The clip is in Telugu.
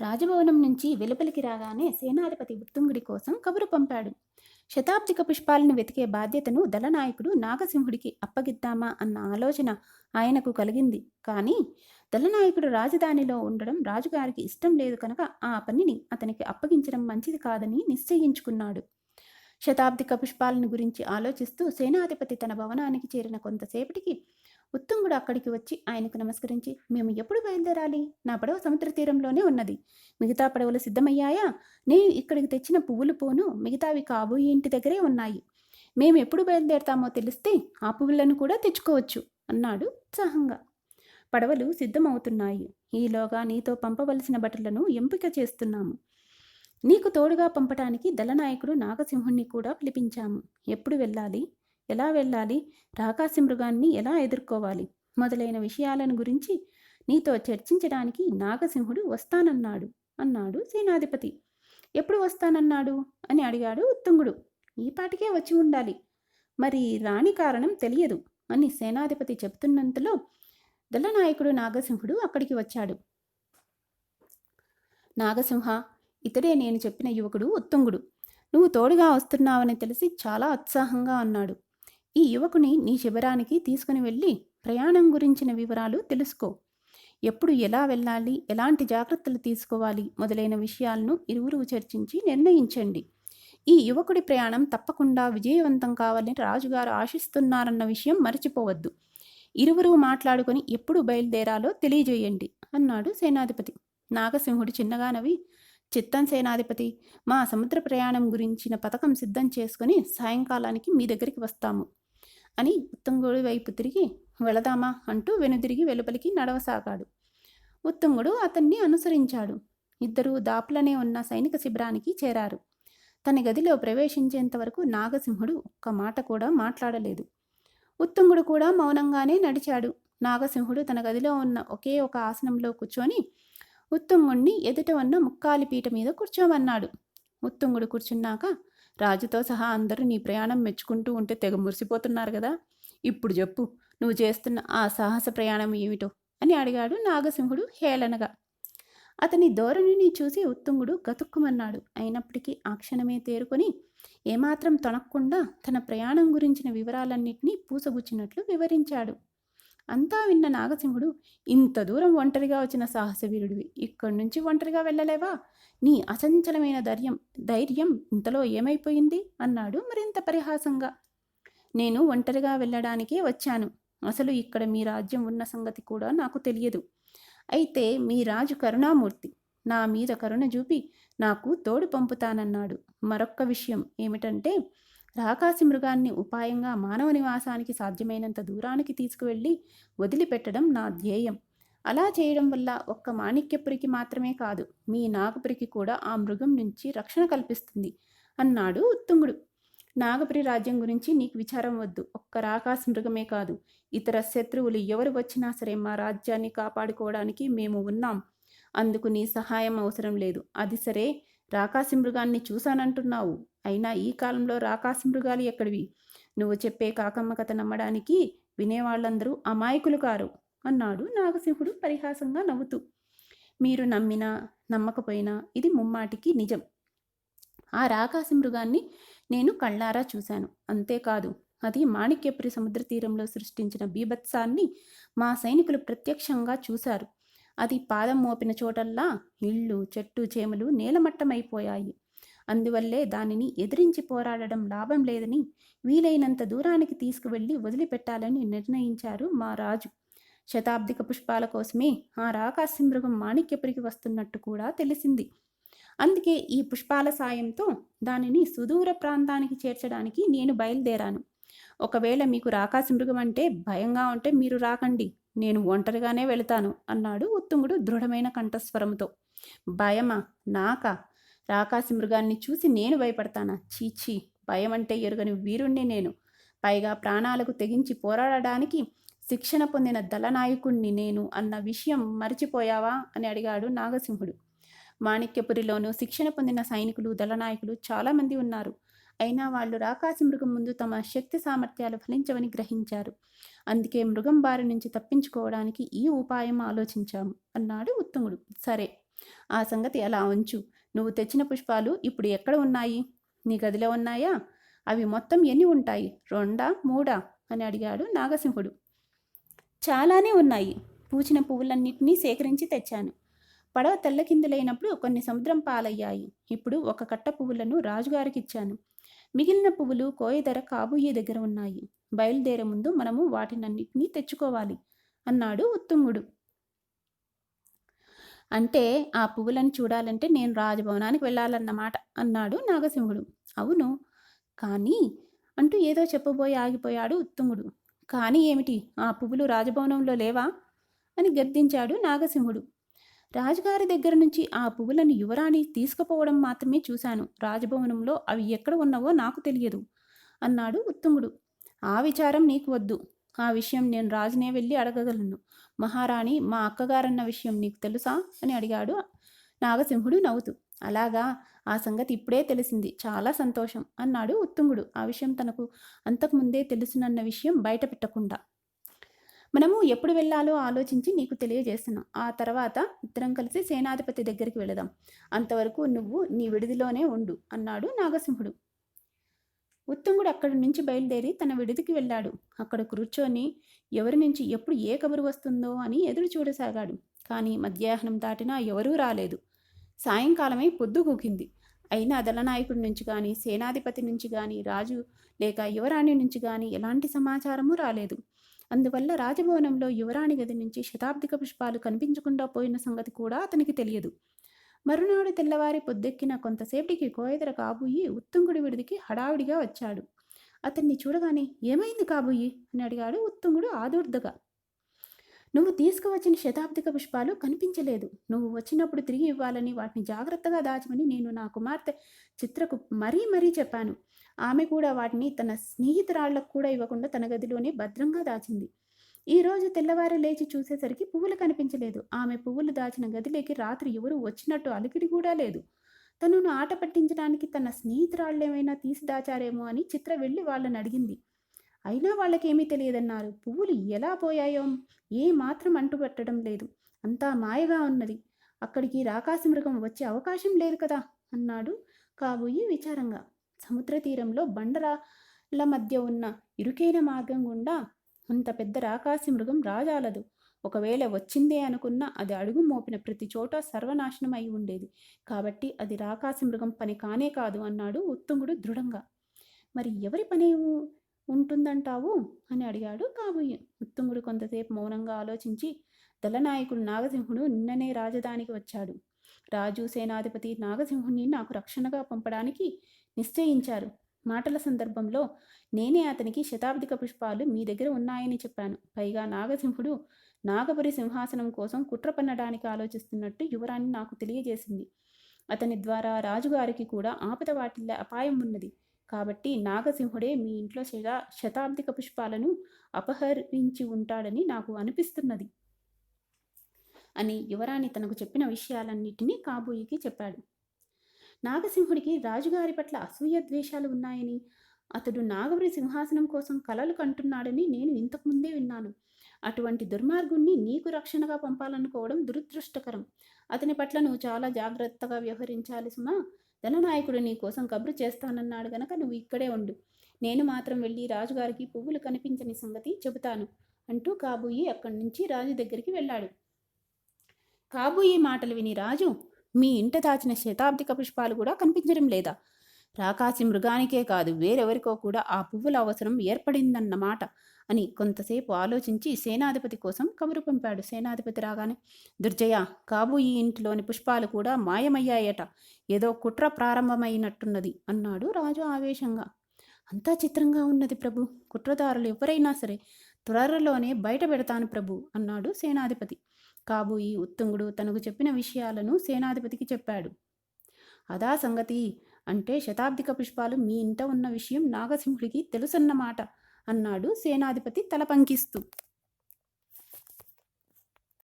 రాజభవనం నుంచి వెలుపలికి రాగానే సేనాధిపతి ఉత్తుంగుడి కోసం కబురు పంపాడు. శతాబ్దిక పుష్పాలను వెతికే బాధ్యతను దళనాయకుడు నాగసింహుడికి అప్పగిద్దామా అన్న ఆలోచన ఆయనకు కలిగింది. కానీ దళనాయకుడు రాజధానిలో ఉండడం రాజుగారికి ఇష్టం లేదు కనుక ఆ పనిని అతనికి అప్పగించడం మంచిది కాదని నిశ్చయించుకున్నాడు. శతాబ్దిక పుష్పాలను గురించి ఆలోచిస్తూ సేనాధిపతి తన భవనానికి చేరిన కొంతసేపటికి ఉత్తుంగుడు అక్కడికి వచ్చి ఆయనకు నమస్కరించి మేము ఎప్పుడు బయలుదేరాలి? నా పడవ సముద్ర తీరంలోనే ఉన్నది. మిగతా పడవలు సిద్ధమయ్యాయా? నేను ఇక్కడికి తెచ్చిన పువ్వులు పోను. మిగతావి కాబోయే ఇంటి దగ్గరే ఉన్నాయి. మేము ఎప్పుడు బయలుదేరతామో తెలిస్తే ఆ పువ్వులను కూడా తెచ్చుకోవచ్చు అన్నాడు ఉత్సాహంగా పడవలు సిద్ధమవుతున్నాయి. ఈలోగా నీతో పంపవలసిన బట్టలను ఎంపిక చేస్తున్నాము. నీకు తోడుగా పంపటానికి దళనాయకుడు నాగసింహుణ్ణి కూడా పిలిపించాము. ఎప్పుడు వెళ్ళాలి? ఎలా వెళ్ళాలి? రాకాసి మృగాన్ని ఎలా ఎదుర్కోవాలి? మొదలైన విషయాలను గురించి నీతో చర్చించడానికి నాగసింహుడు వస్తానన్నాడు అన్నాడు సేనాధిపతి. ఎప్పుడు వస్తానన్నాడు? అని అడిగాడు ఉత్తుంగుడు. ఈ పాటికే వచ్చి ఉండాలి. మరి రాణి కారణం తెలియదు అని సేనాధిపతి చెప్తున్నంతలో దళనాయకుడు నాగసింహుడు అక్కడికి వచ్చాడు. నాగసింహ ఇతడే నేను చెప్పిన యువకుడు ఉత్తుంగుడు. నువ్వు తోడుగా వస్తున్నావని తెలిసి చాలా ఉత్సాహంగా అన్నాడు. ఈ యువకుని నీ శిబిరానికి తీసుకుని వెళ్ళి ప్రయాణం గురించిన వివరాలు తెలుసుకో. ఎప్పుడు ఎలా వెళ్ళాలి ఎలాంటి జాగ్రత్తలు తీసుకోవాలి మొదలైన విషయాలను ఇరువురు చర్చించి నిర్ణయించండి. ఈ యువకుడి ప్రయాణం తప్పకుండా విజయవంతం కావాలని రాజుగారు ఆశిస్తున్నారన్న విషయం మర్చిపోవద్దు. ఇరువురు మాట్లాడుకొని ఎప్పుడు బయలుదేరాలో తెలియజేయండి అన్నాడు సేనాధిపతి. నాగసింహుడు చిన్నగా నవ్వి చిత్తం సేనాధిపతి మా సముద్ర ప్రయాణం గురించిన పథకం సిద్ధం చేసుకుని సాయంకాలానికి మీ దగ్గరికి వస్తాము. అని ఉత్తంగుడి వైపు తిరిగి వెళదామా అంటూ వెనుదిరిగి వెలుపలికి నడవసాగాడు. ఉత్తంగుడు అతన్ని అనుసరించాడు. ఇద్దరూ దాపులనే ఉన్న సైనిక శిబిరానికి చేరారు. తన గదిలో ప్రవేశించేంత వరకు నాగసింహుడు ఒక్క మాట కూడా మాట్లాడలేదు. ఉత్తుంగుడు కూడా మౌనంగానే నడిచాడు. నాగసింహుడు తన గదిలో ఉన్న ఒకే ఒక ఆసనంలో కూర్చొని ఉత్తుంగుణ్ణి ఎదుట ఉన్న ముక్కాలి పీట మీద కూర్చోమన్నాడు. ఉత్తుంగుడు కూర్చున్నాక రాజుతో సహా అందరూ నీ ప్రయాణం మెచ్చుకుంటూ ఉంటే తెగ మురిసిపోతున్నారు కదా. ఇప్పుడు చెప్పు నువ్వు చేస్తున్న ఆ సాహస ప్రయాణం ఏమిటో? అని అడిగాడు నాగసింహుడు హేళనగా. అతని ధోరణిని చూసి ఉత్తుంగుడు గతుక్కుమన్నాడు. అయినప్పటికీ ఆ క్షణమే తేరుకొని ఏమాత్రం తొనక్కుండా తన ప్రయాణం గురించిన వివరాలన్నింటినీ పూసగుచ్చినట్లు వివరించాడు. అంతా విన్న నాగసింహుడు ఇంత దూరం ఒంటరిగా వచ్చిన సాహసవీరుడివి ఇక్కడి నుంచి ఒంటరిగా వెళ్ళలేవా? నీ అసంచలమైన ధైర్యం ధైర్యం ఇంతలో ఏమైపోయింది? అన్నాడు మరింత పరిహాసంగా. నేను ఒంటరిగా వెళ్ళడానికే వచ్చాను. అసలు ఇక్కడ మీ రాజ్యం ఉన్న సంగతి కూడా నాకు తెలియదు. అయితే మీ రాజు కరుణామూర్తి నా మీద కరుణ చూపి నాకు తోడు పంపుతానన్నాడు. మరొక్క విషయం ఏమిటంటే రాకాసి మృగాన్ని ఉపాయంగా మానవ నివాసానికి సాధ్యమైనంత దూరానికి తీసుకువెళ్ళి వదిలిపెట్టడం నా ధ్యేయం. అలా చేయడం వల్ల ఒక్క మాణిక్యపురికి మాత్రమే కాదు మీ నాగపురికి కూడా ఆ మృగం నుంచి రక్షణ కల్పిస్తుంది అన్నాడు ఉత్తుంగుడు. నాగపురి రాజ్యం గురించి నీకు విచారం వద్దు ఒక్క రాకాసి మృగమే కాదు. ఇతర శత్రువులు ఎవరు వచ్చినా సరే మా రాజ్యాన్ని కాపాడుకోవడానికి మేము ఉన్నాం. అందుకు నీ సహాయం అవసరం లేదు. అది సరే రాకాసి మృగాన్ని చూశానంటున్నావు. అయినా ఈ కాలంలో రాకాసి మృగాలు ఎక్కడివి? నువ్వు చెప్పే కాకమ్మ కథ నమ్మడానికి వినేవాళ్ళందరూ అమాయకులు కారు అన్నాడు నాగసింహుడు పరిహాసంగా నవ్వుతూ. మీరు నమ్మినా నమ్మకపోయినా ఇది ముమ్మాటికి నిజం. ఆ రాకాసి మృగాన్ని నేను కళ్ళారా చూశాను. అంతేకాదు అది మాణిక్యపురి సముద్ర తీరంలో సృష్టించిన బీభత్సాన్ని మా సైనికులు ప్రత్యక్షంగా చూశారు. అది పాదం మోపిన చోటల్లా ఇళ్ళు చెట్టు చేమలు నేలమట్టమైపోయాయి. అందువల్లే దానిని ఎదిరించి పోరాడడం లాభం లేదని వీలైనంత దూరానికి తీసుకువెళ్ళి వదిలిపెట్టాలని నిర్ణయించారు మా రాజు. శతాబ్దిక పుష్పాల కోసమే ఆ రాకాసి మృగం మాణిక్యపురికి వస్తున్నట్టు కూడా తెలిసింది. అందుకే ఈ పుష్పాల సాయంతో దానిని సుదూర ప్రాంతానికి చేర్చడానికి నేను బయలుదేరాను. ఒకవేళ మీకు రాకాసి మృగం అంటే భయంగా ఉంటే మీరు రాకండి. నేను ఒంటరిగానే వెళతాను అన్నాడు ఉత్తుంగుడు దృఢమైన కంఠస్వరంతో భయమా? నాకా? రాకాసి మృగాన్ని చూసి నేను భయపడతానా? చీచీ! భయం అంటే ఎరుగని వీరుణ్ణి నేను. పైగా ప్రాణాలకు తెగించి పోరాడడానికి శిక్షణ పొందిన దళనాయకుణ్ణి నేను అన్న విషయం మరిచిపోయావా? అని అడిగాడు నాగసింహుడు. మాణిక్యపురిలోనూ శిక్షణ పొందిన సైనికులు దళనాయకులు చాలామంది ఉన్నారు. అయినా వాళ్ళు రాకాసి మృగం ముందు తమ శక్తి సామర్థ్యాలు ఫలించవని గ్రహించారు. అందుకే మృగం బారి నుంచి తప్పించుకోవడానికి ఈ ఉపాయం ఆలోచించాము అన్నాడు ఉత్తముడు. సరే ఆ సంగతి అలా ఉంచు. నువ్వు తెచ్చిన పుష్పాలు ఇప్పుడు ఎక్కడ ఉన్నాయి? నీ గదిలో ఉన్నాయా? అవి మొత్తం ఎన్ని ఉంటాయి? రెండా? మూడా? అని అడిగాడు నాగసింహుడు. చాలానే ఉన్నాయి. పూచిన పువ్వులన్నింటినీ సేకరించి తెచ్చాను. పడవ తెల్లకిందులైనప్పుడు కొన్ని సముద్రం పాలయ్యాయి. ఇప్పుడు ఒక కట్ట పువ్వులను రాజుగారికి ఇచ్చాను మిగిలిన పువ్వులు కోయదర కాబోయే దగ్గర ఉన్నాయి. బయలుదేరే ముందు మనము వాటినన్నిటినీ తెచ్చుకోవాలి అన్నాడు ఉత్తుంగుడు అంటే ఆ పువ్వులను చూడాలంటే నేను రాజభవనానికి వెళ్ళాలన్నమాట అన్నాడు నాగసింహుడు. అవును. కానీ అంటూ ఏదో చెప్పబోయి ఆగిపోయాడు ఉత్తుంగుడు కానీ ఏమిటి? ఆ పువ్వులు రాజభవనంలో లేవా? అని గద్దించాడు నాగసింహుడు. రాజుగారి దగ్గర నుంచి ఆ పువ్వులను యువరాణి తీసుకుపోవడం మాత్రమే చూశాను. రాజభవనంలో అవి ఎక్కడ ఉన్నావో నాకు తెలియదు అన్నాడు ఉత్తుంగుడు ఆ విచారం నీకు వద్దు. ఆ విషయం నేను రాజునే వెళ్ళి అడగగలను. మహారాణి మా అక్కగారన్న విషయం నీకు తెలుసా? అని అడిగాడు. నాగసింహుడు నవ్వుతూ అలాగా? ఆ సంగతి ఇప్పుడే తెలిసింది. చాలా సంతోషం అన్నాడు ఉత్తుంగుడు ఆ విషయం తనకు అంతకుముందే తెలుసునన్న విషయం బయట పెట్టకుండా. మనము ఎప్పుడు వెళ్ళాలో ఆలోచించి నీకు తెలియజేస్తున్నాం. ఆ తర్వాత ఇద్దరం కలిసి సేనాధిపతి దగ్గరికి వెళదాం. అంతవరకు నువ్వు నీ విడిదిలోనే ఉండు అన్నాడు నాగసింహుడు. ఉత్తుంగుడు అక్కడి నుంచి బయలుదేరి తన విడిదికి వెళ్ళాడు. అక్కడ కూర్చొని ఎవరి నుంచి ఎప్పుడు ఏ కబురు వస్తుందో అని ఎదురు చూడసాగాడు. కానీ మధ్యాహ్నం దాటినా ఎవరూ రాలేదు. సాయంకాలమై పొద్దు కూకింది. అయినా దళనాయకుడి నుంచి కానీ సేనాధిపతి నుంచి కానీ రాజు లేక యువరాణి నుంచి కానీ ఎలాంటి సమాచారము రాలేదు. అందువల్ల రాజభవనంలో యువరాణి గది నుంచి శతాబ్దిక పుష్పాలు కనిపించకుండా పోయిన సంగతి కూడా అతనికి తెలియదు. మరునాడు తెల్లవారి పొద్దెక్కిన కొంతసేపటికి కోయదర కాబోయి ఉత్తుంగుడి విడిదికి హడావిడిగా వచ్చాడు. అతన్ని చూడగానే ఏమైంది కాబోయి? అని అడిగాడు ఉత్తుంగుడు ఆదుర్దగా. నువ్వు తీసుకువచ్చిన శతాబ్దిక పుష్పాలు కనిపించలేదు. నువ్వు వచ్చినప్పుడు తిరిగి ఇవ్వాలని వాటిని జాగ్రత్తగా దాచమని నేను నా కుమార్తె చిత్రకు మరీ మరీ చెప్పాను. ఆమె కూడా వాటిని తన స్నేహితురాళ్ళకు కూడా ఇవ్వకుండా తన గదిలోనే భద్రంగా దాచింది. ఈ రోజు తెల్లవారు లేచి చూసేసరికి పువ్వులు కనిపించలేదు. ఆమె పువ్వులు దాచిన గదిలోకి రాత్రి ఎవరు వచ్చినట్టు అలికిడి కూడా లేదు. తనను ఆట పట్టించడానికి తన స్నేహితురాళ్ళేమైనా తీసి దాచారేమో అని చిత్ర వెళ్ళి వాళ్ళని అడిగింది. అయినా వాళ్ళకేమీ తెలియదన్నారు. పువ్వులు ఎలా పోయాయో ఏ మాత్రం అంటుపట్టడం లేదు. అంతా మాయగా ఉన్నది. అక్కడికి రాకాసి మృగం వచ్చే అవకాశం లేదు కదా? అన్నాడు కాబోయి విచారంగా. సముద్ర తీరంలో బండరాల మధ్య ఉన్న ఇరుకైన మార్గం గుండా అంత పెద్ద రాకాసి మృగం రాజాలదు. ఒకవేళ వచ్చిందే అనుకున్నా అది అడుగు మోపిన ప్రతి చోట సర్వనాశనం అయి ఉండేది. కాబట్టి అది రాకాసి మృగం పని కానే కాదు అన్నాడు ఉత్తుంగుడు దృఢంగా. మరి ఎవరి పని ఉంటుందంటావు? అని అడిగాడు కాబోయే. ఉత్తుంగుడు కొంతసేపు మౌనంగా ఆలోచించి దళనాయకుడు నాగసింహుడు నిన్ననే రాజధానికి వచ్చాడు. రాజు సేనాధిపతి నాగసింహుణ్ణి నాకు రక్షణగా పంపడానికి నిశ్చయించారు. మాటల సందర్భంలో నేనే అతనికి శతాబ్దిక పుష్పాలు మీ దగ్గర ఉన్నాయని చెప్పాను. పైగా నాగసింహుడు నాగపురి సింహాసనం కోసం కుట్ర పన్నడానికి ఆలోచిస్తున్నట్టు యువరాణి నాకు తెలియజేసింది. అతని ద్వారా రాజుగారికి కూడా ఆపద వాటిల్లే అపాయం ఉన్నది. కాబట్టి నాగసింహుడే మీ ఇంట్లో శతా శతాబ్దిక పుష్పాలను అపహరించి ఉంటాడని నాకు అనిపిస్తున్నది అని యువరాణి తనకు చెప్పిన విషయాలన్నిటినీ కాబోయికి చెప్పాడు. నాగసింహుడికి రాజుగారి పట్ల అసూయ ద్వేషాలు ఉన్నాయని అతడు నాగవరి సింహాసనం కోసం కలలు కంటున్నాడని నేను ఇంతకుముందే విన్నాను. అటువంటి దుర్మార్గుణ్ణి నీకు రక్షణగా పంపాలనుకోవడం దురదృష్టకరం. అతని పట్ల నువ్వు చాలా జాగ్రత్తగా వ్యవహరించాలి సుమా. ధననాయకుడు నీ కోసం కబురు చేస్తానన్నాడు గనక నువ్వు ఇక్కడే ఉండు. నేను మాత్రం వెళ్ళి రాజుగారికి పువ్వులు కనిపించని సంగతి చెబుతాను అంటూ కాబూయి అక్కడి నుంచి రాజు దగ్గరికి వెళ్ళాడు. కాబూయి మాటలు విని రాజు మీ ఇంట దాచిన శతాబ్దిక పుష్పాలు కూడా కనిపించడం లేదా? రాకాసి మృగానికే కాదు వేరెవరికో కూడా ఆ పువ్వుల అవసరం ఏర్పడిందన్నమాట అని కొంతసేపు ఆలోచించి సేనాధిపతి కోసం కబురు పంపాడు సేనాధిపతి రాగానే దుర్జయ కాబోయి ఇంటిలోని పుష్పాలు కూడా మాయమయ్యాయట. ఏదో కుట్ర ప్రారంభమైనట్టున్నది అన్నాడు రాజు ఆవేశంగా. అంతా చిత్రంగా ఉన్నది ప్రభు. కుట్రదారులు ఎవరైనా సరే త్వరలోనే బయట పెడతాను ప్రభు అన్నాడు సేనాధిపతి. కాబోయి ఉత్తుంగుడు తనకు చెప్పిన విషయాలను సేనాధిపతికి చెప్పాడు. అదా సంగతి. అంటే శతాబ్దిక పుష్పాలు మీ ఇంట ఉన్న విషయం నాగసింహుడికి తెలుసన్నమాట అన్నాడు సేనాధిపతి తల పంకిస్తూ.